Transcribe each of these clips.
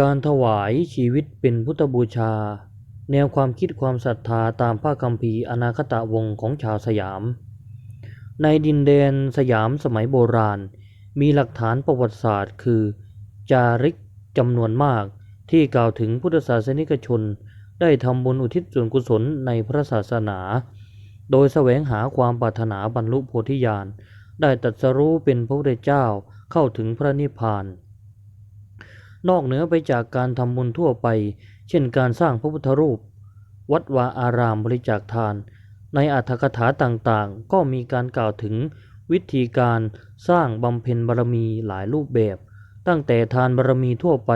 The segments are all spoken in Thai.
การถวายชีวิตเป็นพุทธบูชา แนวความคิดความศรัทธาตามพระคัมภีร์อนาคตะวงของชาวสยาม ในดินแดนสยามสมัยโบราณ มีหลักฐานประวัติศาสตร์ คือ จาริกจำนวนมากที่กล่าวถึงพุทธศาสนิกชน ได้ทำบุญอุทิศส่วนกุศลในพระศาสนา โดยแสวงหาความปรารถนาบรรลุโพธิญาณ ได้ตรัสรู้เป็นพระพุทธเจ้าเข้าถึงพระนิพพาน นอกเหนือไปจากการทำบุญทั่วไป เช่นการสร้างพระพุทธรูป วัดวาอารามบริจาคทาน ในอัตถกถาต่างๆ ก็มีการกล่าวถึงวิธีการสร้างบำเพ็ญบารมีหลายรูปแบบ ตั้งแต่ทานบารมีทั่วไป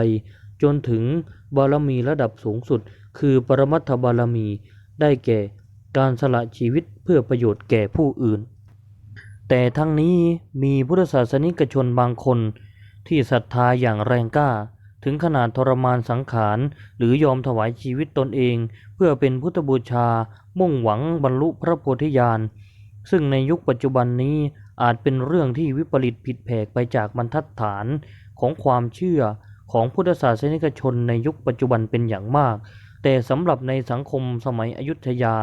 จนถึงบารมีระดับสูงสุด คือปรมัตถบารมีได้แก่การสละชีวิตเพื่อประโยชน์แก่ผู้อื่น แต่ทั้งนี้มีพุทธศาสนิกชนบางคน ที่ศรัทธาอย่างแรงกล้า ถึงขนาดทรมานสังขาร หรือยอมถวายชีวิตตนเอง เพื่อเป็นพุทธบูชา มุ่งหวังบรรลุพระโพธิญาณ ซึ่งในยุคปัจจุบันนี้อาจเป็นเรื่องที่วิปริตผิดแผกไปจากบรรทัดฐานของความเชื่อของพุทธศาสนิกชนในยุคปัจจุบันเป็นอย่างมาก แต่สำหรับในสังคมสมัยอยุธยา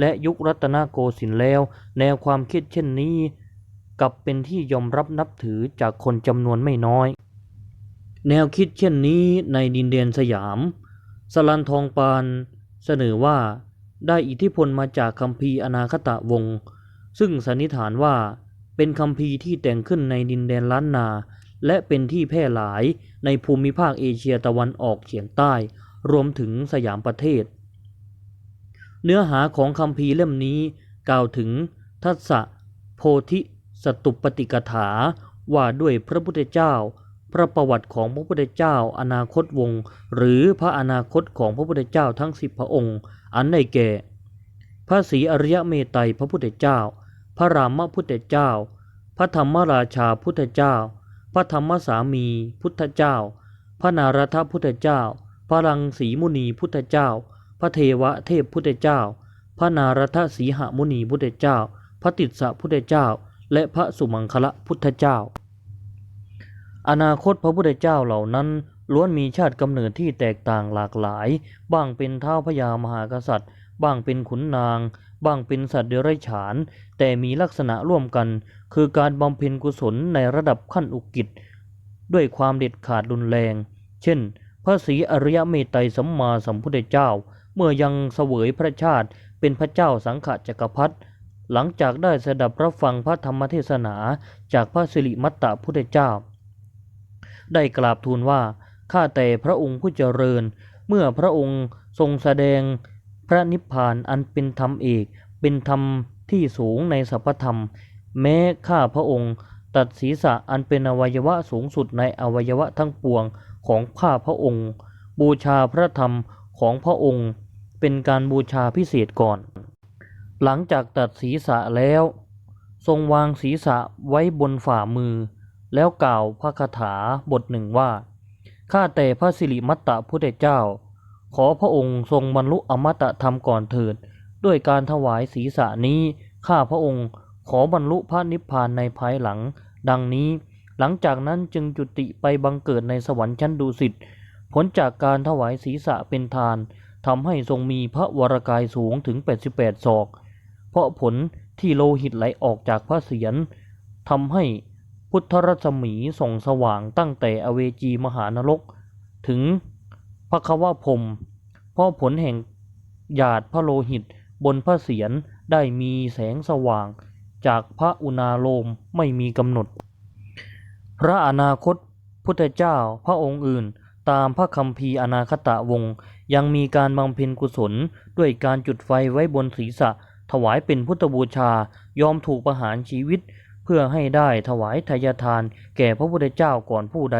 และยุครัตนโกสินทร์แล้ว แนวความคิดเช่นนี้ กลับเป็นที่ยอมรับนับถือจากคนจำนวนไม่น้อย แนวคิดเช่นนี้ในดินแดนสยาม สลันทองปานเสนอว่าได้อิทธิพลมาจากคัมภีร์อนาคตะวงศ์ซึ่งสันนิษฐานว่าเป็นคัมภีร์ที่แต่งขึ้นในดินแดนล้านนา และเป็นที่แพร่หลายในภูมิภาคเอเชียตะวันออกเฉียงใต้ รวมถึงสยามประเทศ เนื้อหาของคัมภีร์เล่มนี้กล่าวถึงทัศโพธิ สตุปปฏิกถาว่าด้วยพระพุทธเจ้า พระประวัติของพระพุทธเจ้า อนาคตวงศ์หรือพระอนาคตของพระพุทธเจ้าทั้งสิบพระองค์ อันได้แก่ พระศรีอริยเมตไตรพระพุทธเจ้า พระรามพุทธเจ้า พระธรรมราชาพุทธเจ้า พระธรรมสามีพุทธเจ้า พระนารถพุทธเจ้า พระรังสีมุนีพุทธเจ้า พระเทวเทพพุทธเจ้า พระนารถสีหมุนีพุทธเจ้า พระติสสะพุทธเจ้า และพระสุมังคละพุทธเจ้า อนาคตพระพุทธเจ้าเหล่านั้นล้วนมีชาติกำเนิดที่แตกต่างหลากหลาย บ้างเป็นเท้าพญามหากษัตริย์ บ้างเป็นขุนนาง บ้างเป็นสัตว์เดรัจฉาน แต่มีลักษณะร่วมกัน คือการบำเพ็ญกุศลในระดับขั้นอุกิจ ด้วยความเด็ดขาดรุนแรง เช่น พระศรีอริยเมตไตรสัมมาสัมพุทธเจ้า เมื่อยังเสวยพระชาติเป็นพระเจ้าสังขจักรพรรดิ หลังจากได้สดับรับฟังพระธรรมเทศนาจากพระสิริมัตตพุทธเจ้า ได้กราบทูลว่า ข้าแต่พระองค์ผู้เจริญ เมื่อพระองค์ทรงแสดงพระนิพพานอันเป็นธรรมเอก เป็นธรรมที่สูงในสัพพธรรม แม้ข้าพระองค์ตัดศีรษะอันเป็นอวัยวะสูงสุดในอวัยวะทั้งปวงของข้าพระองค์ บูชาพระธรรมของพระองค์ เป็นการบูชาพิเศษก่อน หลังจากตัดศีรษะแล้ว ทรงวางศีรษะไว้บนฝ่ามือ แล้วกล่าวพระคาถาบทหนึ่งว่า ข้าแต่พระสิริมัตตพุทธเจ้า ขอพระองค์ทรงบรรลุอมตะธรรมก่อนเถิด ด้วยการถวายศีรษะนี้ ข้าพระองค์ขอบรรลุพระนิพพานในภายหลัง ดังนี้หลังจากนั้นจึงจุติไปบังเกิดในสวรรค์ชั้นดุสิตผลจากการถวายศีรษะเป็นทานทำให้ทรงมีพระวรกายสูงถึง 88ศอก เพราะผลที่โลหิตไหลออกจากพระเศียรทำให้พุทธรัศมีส่องสว่างตั้งแต่อเวจีมหานรก ถึงพระควพรมเพราะผลแห่งหยาดพระโลหิตบนพระเศียรได้มีแสงสว่างจากพระอุณาโลมไม่มีกำหนด พระอนาคตพุทธเจ้าพระองค์อื่น ตามพระคัมภีอนาคตะวงศ์ยังมีการบำเพ็ญกุศลด้วยการจุดไฟไว้บนศีรษะ ถวายเป็นพุทธบูชายอมถูกประหารชีวิต เพื่อให้ได้ถวายทายทาน แก่พระพุทธเจ้าก่อนผู้ใด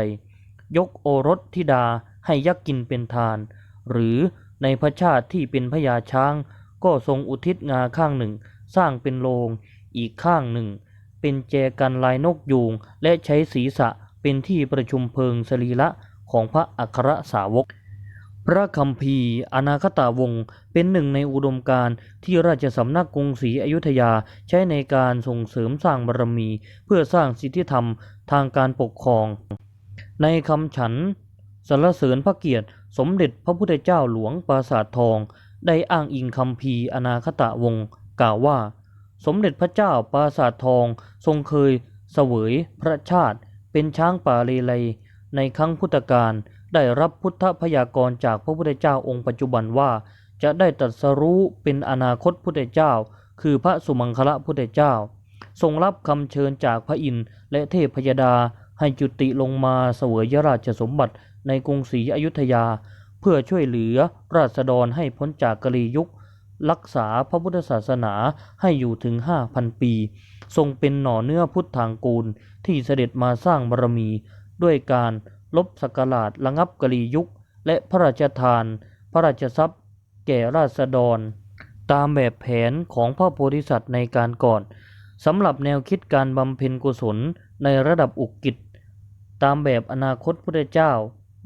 ยกโอรสธิดาให้ยักกินเป็นทาน หรือในพระชาติที่เป็นพญาช้าง ก็ทรงอุทิศงาข้างหนึ่ง สร้างเป็นโลง อีกข้างหนึ่ง เป็นแจกันลายนกยูงและใช้ศีรษะเป็นที่ประชุมเพลิงสรีระของพระอัครสาวก พระคัมภีอนาคตาวงศ์เป็นหนึ่งในอุดมการณ์ที่ราชสำนักกรุงศรีอยุธยาใช้ในการส่งเสริมสร้างบารมี เพื่อสร้างสิทธิธรรมทางการปกครอง ในคำฉันสรรเสริญพระเกียรติ สมเด็จพระพุทธเจ้าหลวงปราสาททอง ได้อ้างอิงคำพีอนาคตะวงศ์กล่าวว่า สมเด็จพระเจ้าปราสาททองทรงเคยเสวยพระชาติเป็นช้างป่าเลไลในครั้งพุทธกาล ได้รับพุทธพยากรณ์จากพระพุทธเจ้าองค์ปัจจุบันว่า จะได้ตรัสรู้เป็นอนาคตพุทธเจ้า คือพระสุมังคละพุทธเจ้า ทรงรับคำเชิญจากพระอินทร์และเทพพยดาให้จุติลงมาเสวยราชสมบัติในกรุงศรีอยุธยา เพื่อช่วยเหลือราษฎรให้พ้นจากกลียุค รักษาพระพุทธศาสนาให้อยู่ถึง 5,000 ปี ทรงเป็นหน่อเนื้อพุทธทางกูลที่เสด็จมาสร้างบารมี ด้วยการ ลบสกราชระงับกลียุค และพระราชทาน พระราชทรัพย์ แก่ราษฎร ตามแบบแผนของพระโพธิสัตว์ในการก่อนสำหรับแนวคิดการบำเพ็ญกุศลในระดับอุกกิจ ตามแบบอนาคตพุทธเจ้า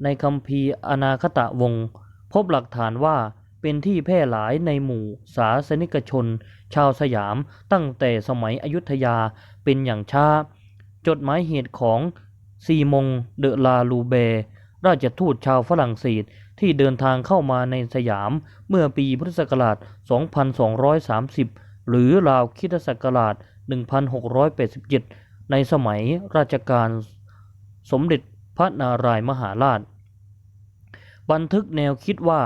ในคำพีอนาคตะวงศ์พบหลักฐานว่าเป็นที่แพร่หลายในหมู่ศาสนิกชน ชาวสยามตั้งแต่สมัยอยุธยาเป็นอย่างช้า จดหมายเหตุของ ซีมง เดลาลูเบร์ราชทูตชาวฝรั่งเศสที่เดินทางเข้ามาในสยามเมื่อปีพุทธศักราช 2230 หรือราวคริสตศักราช 1687 ในสมัยราชการสมเด็จพระนารายมหาราช บันทึกแนวคิดว่า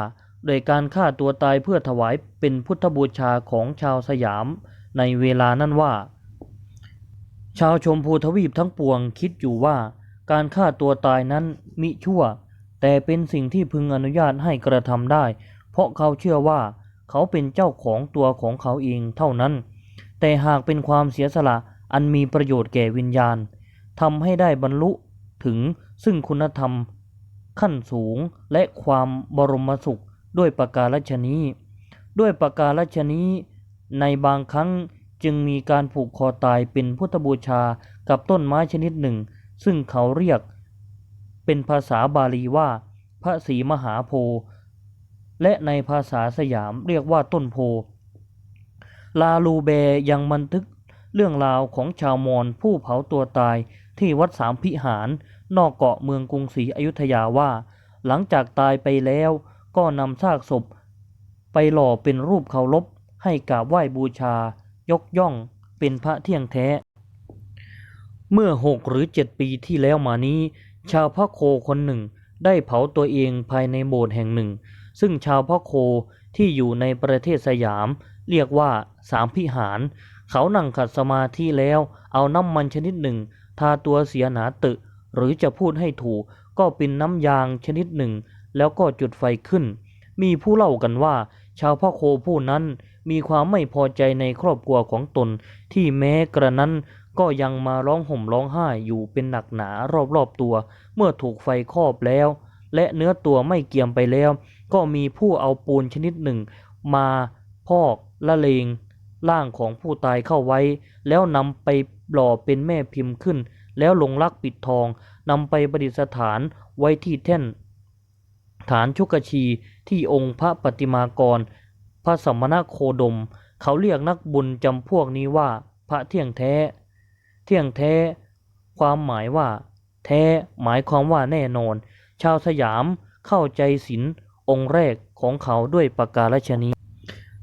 โดยการฆ่าตัวตายเพื่อถวายเป็นพุทธบูชาของชาวสยามในเวลานั้นว่า ชาวชมพูทวีปทั้งปวงคิดอยู่ว่า การฆ่าตัวตายนั้นมิชั่ว แต่เป็นสิ่งที่พึงอนุญาตให้กระทำได้ เพราะเขาเชื่อว่าเขาเป็นเจ้าของตัวของเขาเองเท่านั้น แต่หากเป็นความเสียสละอันมีประโยชน์แก่วิญญาณทำให้ได้บรรลุถึงซึ่งคุณธรรม ขั้นสูงและความบรมสุขด้วยประการฉนี้ ด้วยประการฉนี้ ในบางครั้งจึงมีการผูกคอตายเป็นพุทธบูชากับต้นไม้ชนิดหนึ่ง ซึ่งเขาเรียกเป็นภาษาบาลีว่า พระศรีมหาโพธิ์และในภาษาสยามเรียกว่าต้นโพธิ์ลาลูเบยังบันทึกเรื่องราวของชาวมอญผู้เผาตัวตายที่วัดสามพิหาร นอกเกาะเมืองกรุงศรีอยุธยาว่า หลังจากตายไปแล้วก็นำซากศพ ไปหล่อเป็นรูปเคารพให้กราบไหว้บูชายกย่องเป็นพระเที่ยงแท้ เมื่อหกหรือเจ็ดปีที่แล้วมานี้ ชาวพระโคคนหนึ่ง ได้เผาตัวเองภายในโบสถ์แห่งหนึ่ง ซึ่งชาวพระโคที่อยู่ในประเทศสยาม เรียกว่าสามพิหาร เขานั่งขัดสมาธิแล้ว เอาน้ำมันชนิดหนึ่ง ทาตัวเสียหนาตึ หรือจะพูดให้ถูก ก็เป็นน้ำยางชนิดหนึ่ง แล้วก็จุดไฟขึ้น มีผู้เล่ากันว่า ชาวพ่อโคผู้นั้นมีความไม่พอใจในครอบครัวของตนที่แม้กระนั้น ก็ยังมาร้องห่มร้องไห้อยู่เป็นหนักหนารอบๆตัว เมื่อถูกไฟครอบแล้ว และเนื้อตัวไม่เกรียมไปแล้ว ก็มีผู้เอาปูนชนิดหนึ่ง มาพอกละเลงร่างของผู้ตายเข้าไว้ แล้วนำไปหล่อเป็นแม่พิมพ์ขึ้น แล้วลงลักปิดทองนำไปประดิษฐานไว้ที่แท่น ฐานชุกชีที่องค์พระปฏิมากร พระสมณโคดม เขาเรียกนักบุญจำพวกนี้ว่าพระเที่ยงแท้ เที่ยงแท้ ความหมายว่า แท้หมายความว่าแน่นอน ชาวสยามเข้าใจศีลองค์แรกของเขาด้วยประการฉนี้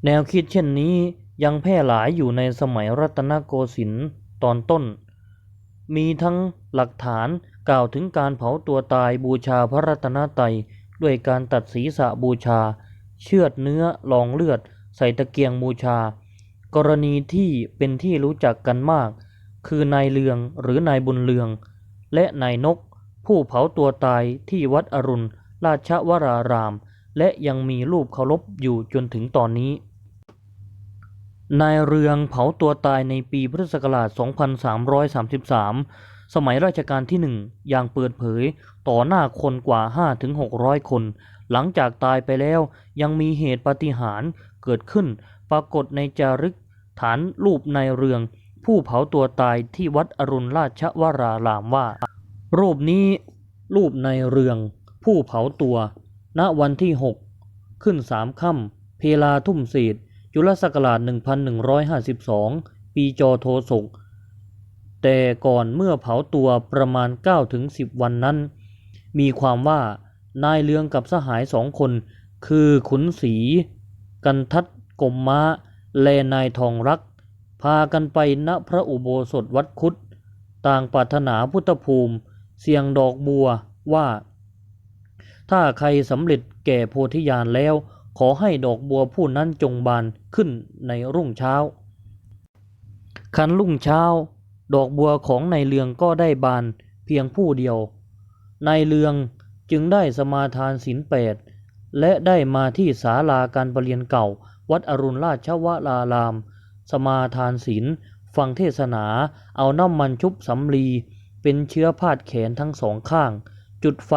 แนวคิดเช่นนี้ยังแพร่หลายอยู่ในสมัยรัตนโกสินทร์ตอนต้น มีทั้งหลักฐานกล่าวถึงการเผาตัวตายบูชาพระรัตนตรัยด้วยการตัดศีรษะบูชา เชือดเนื้อลองเลือด ใส่ตะเกียงบูชา กรณีที่เป็นที่รู้จักกันมาก คือนายเลืองหรือนายบุญเลือง และนายนก ผู้เผาตัวตายที่วัดอรุณ ราชวราราม และยังมีรูปเคารพอยู่จนถึงตอนนี้ นายเรืองเผาตัวตายในปีพุทธศักราช 2333 สมัยราชการที่หนึ่งอย่างเปิดเผยต่อหน้าคนกว่า 5-600 คน หลังจากตายไปแล้วยังมีเหตุปาฏิหาริย์เกิดขึ้นปรากฏในจารึกฐานรูปนายเรือง ผู้เผาตัวตายที่วัดอรุณราชวรารามว่า รูปนี้รูปในเรือง ผู้เผาตัว ณวันที่ 6 ขึ้นสามค่ำเพลาทุ่มเศษจุลศักราช 1152 ปีจอโทศก แต่ก่อนเมื่อเผาตัวประมาณ 9-10 วันนั้น มีความว่านายเลืองกับสหายสองคน คือขุนศรีกันทัดกมม้าและนายทองรัก พากันไปณพระอุโบสถวัดคุดต่างปรารถนาพุทธภูมิ เสียงดอกบัวว่า ถ้าใครสำเร็จแก่โพธิญาณแล้ว ขอให้ดอกบัวผู้นั้นจงบานขึ้นในรุ่งเช้า คันรุ่งเช้า ดอกบัวของนายเลืองก็ได้บานเพียงผู้เดียวนายเลืองจึงได้สมาทานศีลแปดและได้มาที่ศาลาการประเรียนเก่า วัดอรุณราชวราราม สมาทานศีลฟังเทศนา เอาน้ำมันชุบสำลี เป็นเชื้อพาดแขนทั้งสองข้าง จุดไฟ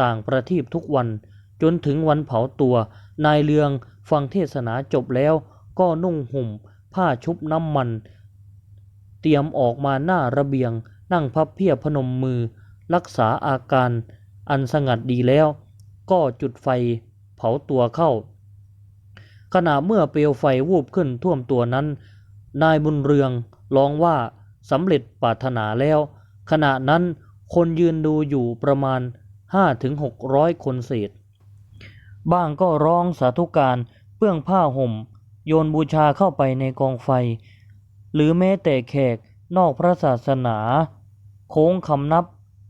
ต่างประทีปทุกวัน จนถึงวันเผาตัว นายเลืองฟังเทศนาจบแล้ว ก็นุ่งห่ม ผ้าชุบน้ำมัน เตรียมออกมาหน้าระเบียง นั่งพับเพียบพนมมือ รักษาอาการ อันสงัดดีแล้ว ก็จุดไฟเผาตัวเข้า ขณะเมื่อเปลวไฟวูบขึ้นท่วมตัวนั้น นายบุญเรืองร้องว่าสำเร็จปรารถนาแล้ว ขณะนั้นคนยืนดูอยู่ประมาณ 5-600 คนเศษ บ้างก็ร้องสาธุการเปื้องผ้าห่ม โยนบูชาเข้าไปในกองไฟ หรือแม้แต่แขกนอกพระศาสนา โค้งคำนับ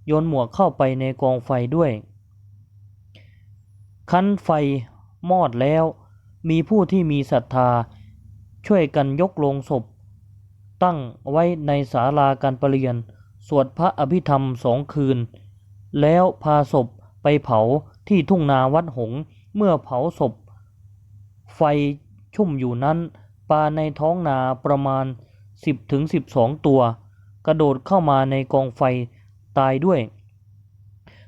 โยนหมวกเข้าไปในกองไฟด้วย คันไฟมอดแล้ว มีผู้ที่มีศรัทธา ช่วยกันยกโลงศพ ตั้งไว้ในศาลาการประเรียน สวดพระอภิธรรมสองคืน แล้วพาศพไปเผาที่ทุ่งนาวัดหงเมื่อเผาศพ ไฟชุ่มอยู่นั้นปลาในท้องนาประมาณ 10ถึง12ตัว กระโดดเข้ามาในกองไฟตายด้วย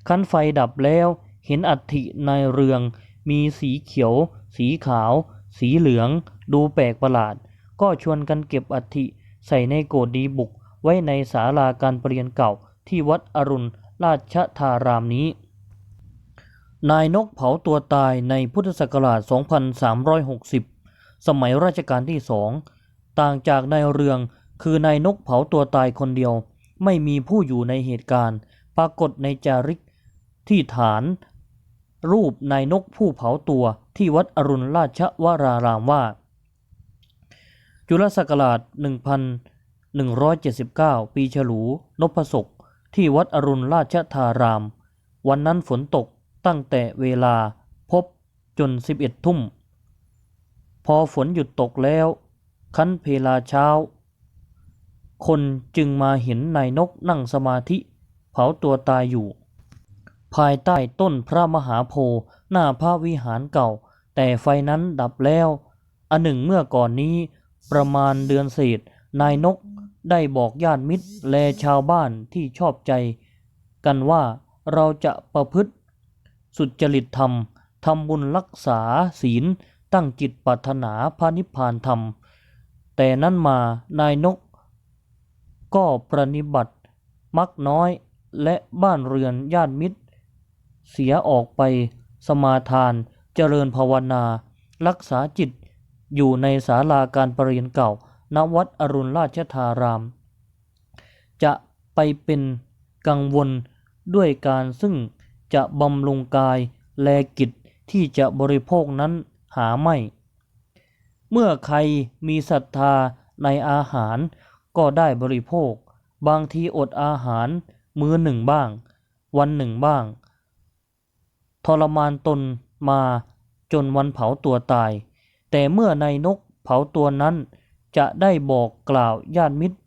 คันไฟดับแล้วเห็นอัฐินายเรืองมีสีเขียว สีขาว สีเหลือง ดูแปลกประหลาด ก็ชวนกันเก็บอัฐิใส่ในโกดดีบุกไว้ในศาลาการประเรียนเก่าที่วัดอรุณราชธารามนี้ นายนกเผาตัวตายในพุทธศักราช 2360 สมัยรัชกาลที่สอง ต่างจากนายเรืองคือนายนกเผาตัวตายคนเดียว ไม่มีผู้อยู่ในเหตุการณ์ ปรากฏในจาริกที่ฐาน รูปนายนกผู้เผาตัวที่วัดอรุณราชวรารามว่า จุลศักราช 1179 ปีฉลู นพศกที่วัดอรุณราชธาราม วันนั้นฝนตกตั้งแต่เวลาพบจน 11 ทุ่ม พอฝนหยุดตกแล้ว คั้นเพลาเช้า คนจึงมาเห็นนายนกนั่งสมาธิ เผาตัวตายอยู่ ภายใต้ต้นพระมหาโพธิ์หน้าพระวิหารเก่า แต่ไฟนั้นดับแล้ว อันหนึ่งเมื่อก่อนนี้ประมาณเดือนเศษ นายนกได้บอกญาติมิตรและชาวบ้านที่ชอบใจ กันว่าเราจะประพฤติสุจริตธรรมทำบุญรักษาศีลตั้งจิตปรารถนาพระนิพพานธรรม แต่นั้นมานายนก ก็ประนิบัติมักน้อยและบ้านเรือนญาติมิตร เสียออกไปสมาทานเจริญภาวนา รักษาจิตอยู่ในศาลาการประเรียนเก่า ณวัดอรุณราชธาราม จะไปเป็นกังวลด้วยการซึ่งจะบำรุงกายแลกิจที่จะบริโภคนั้นหาไม่ เมื่อใครมีศรัทธาในอาหารก็ได้บริโภค บางทีอดอาหารมื้อหนึ่งบ้าง วันหนึ่งบ้าง ทรมานตนมาจนวันเผาตัวตาย แต่เมื่อนายนกเผาตัวนั้น จะได้บอกกล่าวญาติมิตร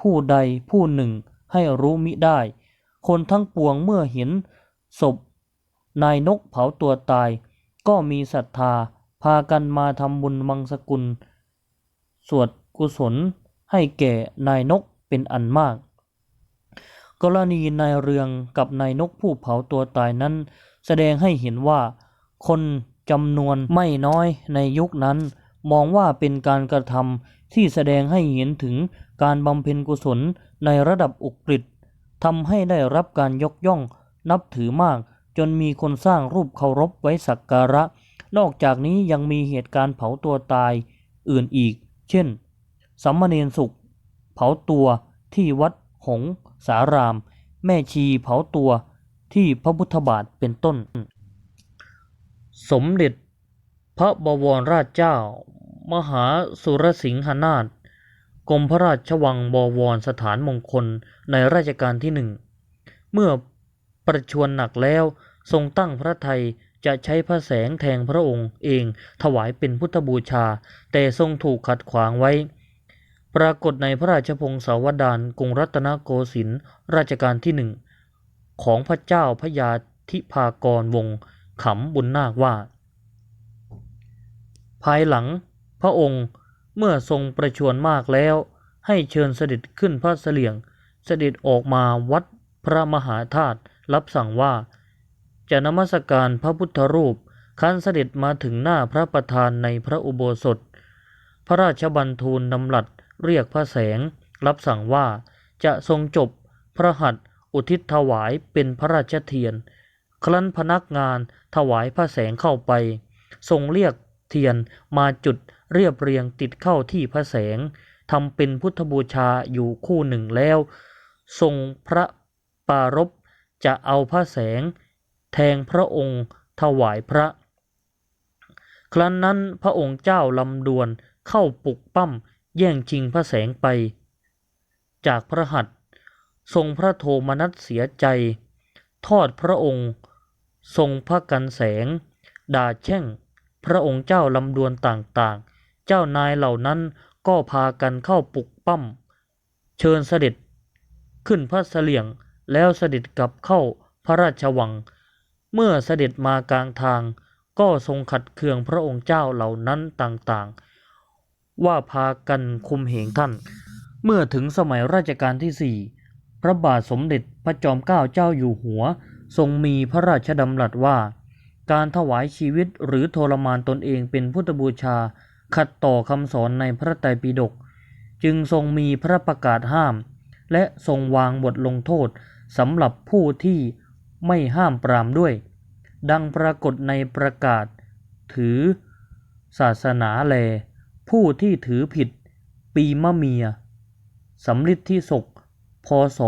ผู้ใดผู้หนึ่งให้รู้มิได้ คนทั้งปวงเมื่อเห็นศพนายนกเผาตัวตาย ก็มีศรัทธาพากันมาทำบุญมังสกุล สวดกุศลให้แก่นายนกเป็นอันมาก กรณีนายเรืองกับนายนกผู้เผาตัวตายนั้น แสดงให้เห็นว่า คนจำนวนไม่น้อยในยุคนั้น มองว่าเป็นการกระทำที่แสดงให้เห็นถึงการบำเพ็ญกุศลในระดับอุกฤษทำให้ได้รับการยกย่องนับถือมาก จนมีคนสร้างรูปเคารพไว้สักการะ นอกจากนี้ยังมีเหตุการณ์เผาตัวตายอื่นอีก เช่นสัมมเนรสุข เผาตัวที่วัดหงสาราม แม่ชีเผาตัว ที่พระพุทธบาทเป็นต้น สมเด็จพระบวรราชเจ้า มหาสุรสิงหนาถกรมพระราชวังบวรสถานมงคลในราชการที่หนึ่ง เมื่อประชวรหนักแล้วทรงตั้งพระไทยจะใช้พระแสงแทงพระองค์เองถวายเป็นพุทธบูชา แต่ทรงถูกขัดขวางไว้ ปรากฏในพระราชพงศาวดารกรุงรัตนโกสินทร์ราชการที่หนึ่ง ของพระเจ้าพระยาธิพากรวงศ์ขำบุญนาคว่า ภายหลังพระองค์เมื่อทรงประชวรมากแล้ว ให้เชิญเสด็จขึ้นพระเสลียง เสด็จออกมาวัดพระมหาธาตุรับสั่งว่า จะนมัสการพระพุทธรูปคันเสด็จมาถึงหน้าพระประธานในพระอุโบสถ พระราชบันทูลนำหลัดเรียกพระแสง รับสั่งว่าจะทรงจบพระหัตถ์ อุทิศถวายเป็นพระราชเทียน ครั้นพนักงานถวายพระแสงเข้าไป ทรงเรียกเทียนมาจุดเรียบเรียงติดเข้าที่พระแสงทำเป็นพุทธบูชาอยู่คู่หนึ่งแล้ว ทรงพระปารภจะเอาพระแสง แทงพระองค์ถวายพระ ครั้นนั้นพระองค์เจ้าลำดวนเข้าปลุกปั้มแย่งชิงพระแสงไป จากพระหัตถ์ ทรงพระโทมนัสเสียใจ ทอดพระองค์ ทรงพระกันแสง ด่าแช่ง พระองค์เจ้าลำดวนต่างๆ เจ้านายเหล่านั้นก็พากันเข้าปลุกปั้ม เชิญเสด็จขึ้นพระเสลียงแล้วเสด็จกลับเข้าพระราชวัง เมื่อเสด็จมากลางทาง ก็ทรงขัดเคืองพระองค์เจ้าเหล่านั้นต่างๆ ว่าพากันคุมเหงท่าน เมื่อถึงสมัยราชการที่สี่ พระบาทสมเด็จพระจอมเกล้าเจ้าอยู่หัว ทรงมีพระราชดำรัสว่า การถวายชีวิตหรือทรมานตนเองเป็นพุทธบูชา ขัดต่อคำสอนในพระไตรปิฎกจึงทรงมีพระประกาศห้าม และทรงวางบทลงโทษสำหรับผู้ที่ไม่ห้ามปรามด้วย ดังปรากฏในประกาศ ถือ ศาสนาแล ผู้ที่ถือผิด ปีมะเมียสำลิดที่ศก พศ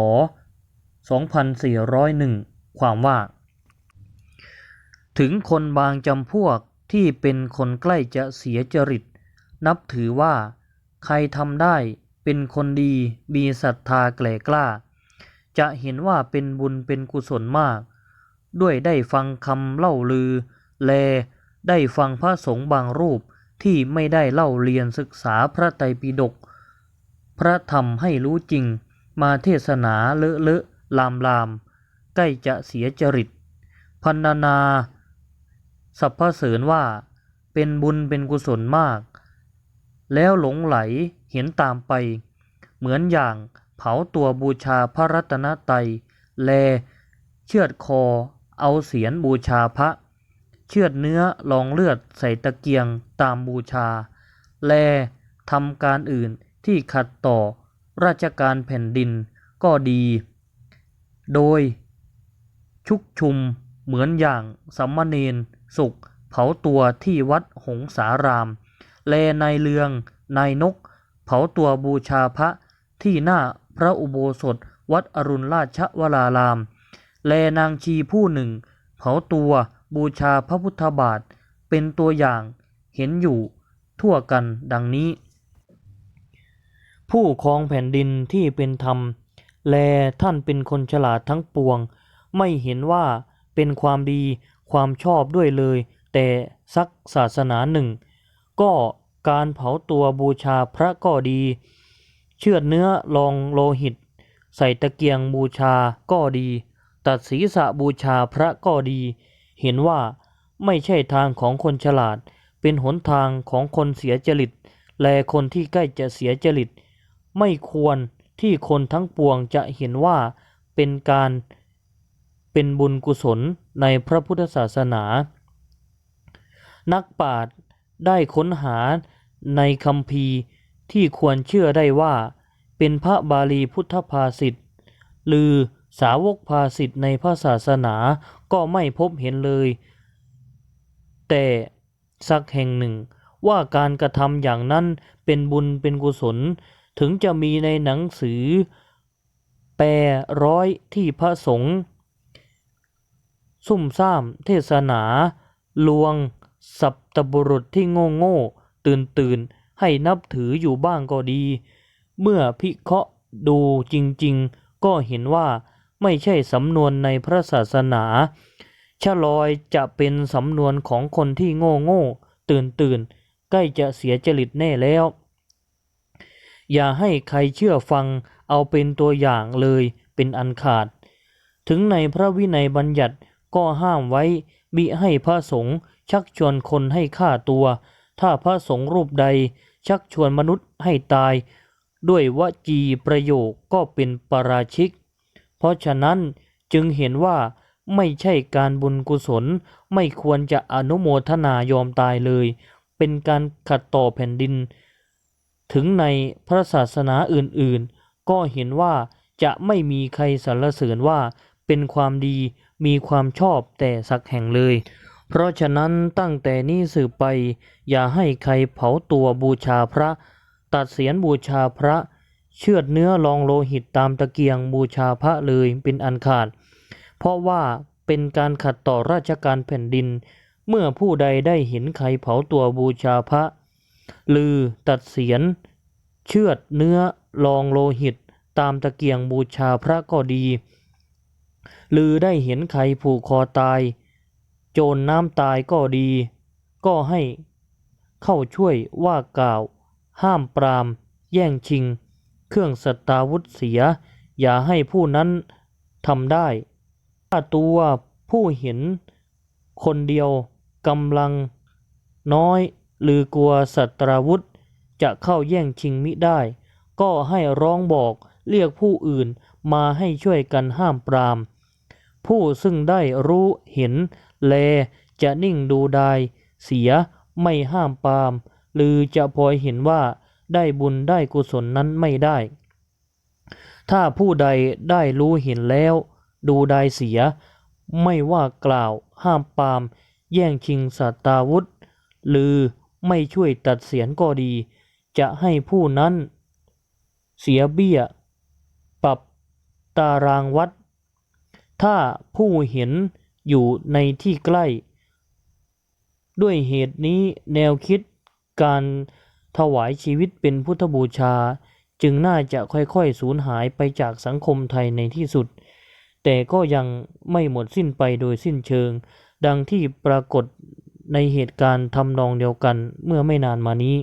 2401 ความว่า ถึงคนบางจำพวกที่เป็นคนใกล้จะเสียจริต นับถือว่า ใครทำได้เป็นคนดีมีศรัทธาแกล่กล้า จะเห็นว่าเป็นบุญเป็นกุศลมาก ด้วยได้ฟังคำเล่าลือ แลได้ฟังพระสงฆ์บางรูปที่ไม่ได้เล่าเรียนศึกษาพระไตรปิฎกพระธรรมให้รู้จริง มาเทศนาเลอะเลอะลามลามใกล้จะเสียจริต พันนานาสรรพเสริญว่าเป็นบุญเป็นกุศลมาก แล้วหลงไหลเห็นตามไป เหมือนอย่างเผาตัวบูชาพระรัตนตรัยแล เชือดคอ เอาเสียนบูชาพระ เชือดเนื้อลองเลือดใส่ตะเกียงตามบูชา แลทำการอื่นที่ขัดต่อ ราชการแผ่นดินก็ดี โดยชุกชุมเหมือนอย่างสัมมเนนสุขเผาตัวที่วัดหงสารามแลนายเลืองนายนก เผาตัวบูชาพระที่หน้าพระอุโบสถวัดอรุณราชวราราม แลนางชีผู้หนึ่ง เผาตัวบูชาพระพุทธบาท เป็นตัวอย่างเห็นอยู่ทั่วกันดังนี้ ผู้ครองแผ่นดินที่เป็นธรรม แลท่านเป็นคนฉลาดทั้งปวง ไม่เห็นว่าเป็นความดีความชอบด้วยเลย แต่สักศาสนาหนึ่ง ก็การเผาตัวบูชาพระก็ดี เชือดเนื้อลองโลหิต ใส่ตะเกียงบูชาก็ดี ตัดศีรษะบูชาพระก็ดี เห็นว่าไม่ใช่ทางของคนฉลาด เป็นหนทางของคนเสียจริต และคนที่ใกล้จะเสียจริต ไม่ควรที่คนทั้งปวงจะเห็นว่าเป็นการเป็นบุญกุศลในพระพุทธศาสนา นักปราชญ์ได้ค้นหาในคำพีที่ควรเชื่อได้ว่า เป็นพระบาลีพุทธภาษิตหรือสาวกภาษิตในพระศาสนาก็ไม่พบเห็นเลย แต่สักแห่งหนึ่งว่าการกระทำอย่างนั้นเป็นบุญเป็นกุศล ถึงจะมีในหนังสือ แปรร้อยที่พระสงฆ์ซุ่มซ่ามเทศนา ลวง สับตบุรุษที่โง่โง่ตื่นตื่นให้นับถืออยู่บ้างก็ดี เมื่อพิเคราะห์ดูจริงๆ ก็เห็นว่าไม่ใช่สำนวนในพระศาสนาชะลอยจะเป็นสำนวนของคนที่โง่โง่ตื่นตื่นใกล้จะเสียจริตแน่แล้ว อย่าให้ใครเชื่อฟังเอาเป็นตัวอย่างเลยเป็นอันขาด ถึงในพระวินัยบัญญัติก็ห้ามไว้มิให้พระสงฆ์ชักชวนคนให้ฆ่าตัว ถ้าพระสงฆ์รูปใดชักชวนมนุษย์ให้ตาย ด้วยวจีประโยคก็เป็นปราชิก เพราะฉะนั้นจึงเห็นว่าไม่ใช่การบุญกุศลไม่ควรจะอนุโมทนายอมตายเลย เป็นการขัดต่อแผ่นดิน ถึงในพระศาสนาอื่นๆ ก็เห็นว่าจะไม่มีใครสรรเสริญว่าเป็นความดีมีความชอบแต่สักแห่งเลย เพราะฉะนั้นตั้งแต่นี้สืบไป อย่าให้ใครเผาตัวบูชาพระ ตัดเสียนบูชาพระ เชือดเนื้อลองโลหิตตามตะเกียงบูชาพระเลยเป็นอันขาด เพราะว่าเป็นการขัดต่อราชการแผ่นดิน เมื่อผู้ใดได้เห็นใครเผาตัวบูชาพระ ลือตัดเสียน เชือดเนื้อลองโลหิต ตามตะเกียงบูชาพระก็ดี ลือได้เห็นใครผูกคอตาย โจรน้ำตายก็ดี ก็ให้เข้าช่วยว่ากล่าว ห้ามปราม แย่งชิง เครื่องสตาวุธเสีย อย่าให้ผู้นั้นทำได้ถ้าตัวผู้เห็นคนเดียวกำลังน้อย หรือกลัวสัตราวุธ จะเข้าแย่งชิงมิได้ ก็ให้ร้องบอกเรียกผู้อื่นมาให้ช่วยกันห้ามปราม ผู้ซึ่งได้รู้เห็น แลจะนิ่งดูดาย เสียไม่ห้ามปรามหรือจะพลอยเห็นว่าได้บุญได้กุศลนั้นไม่ได้ ถ้าผู้ใดได้รู้เห็นแล้ว ดูได้เสีย ไม่ว่ากล่าวห้ามปราม แย่งชิงสัตราวุธหรือ ไม่ช่วยตัดเสียนก็ดี จะให้ผู้นั้น เสียเบี้ย ปรับตารางวัด ถ้าผู้เห็นอยู่ในที่ใกล้ ด้วยเหตุนี้แนวคิดการถวายชีวิตเป็นพุทธบูชา จึงน่าจะค่อยๆสูญหายไปจากสังคมไทยในที่สุด แต่ก็ยังไม่หมดสิ้นไปโดยสิ้นเชิง ดังที่ปรากฏ ในเหตุการณ์ทำนองเดียวกันเมื่อไม่นานมานี้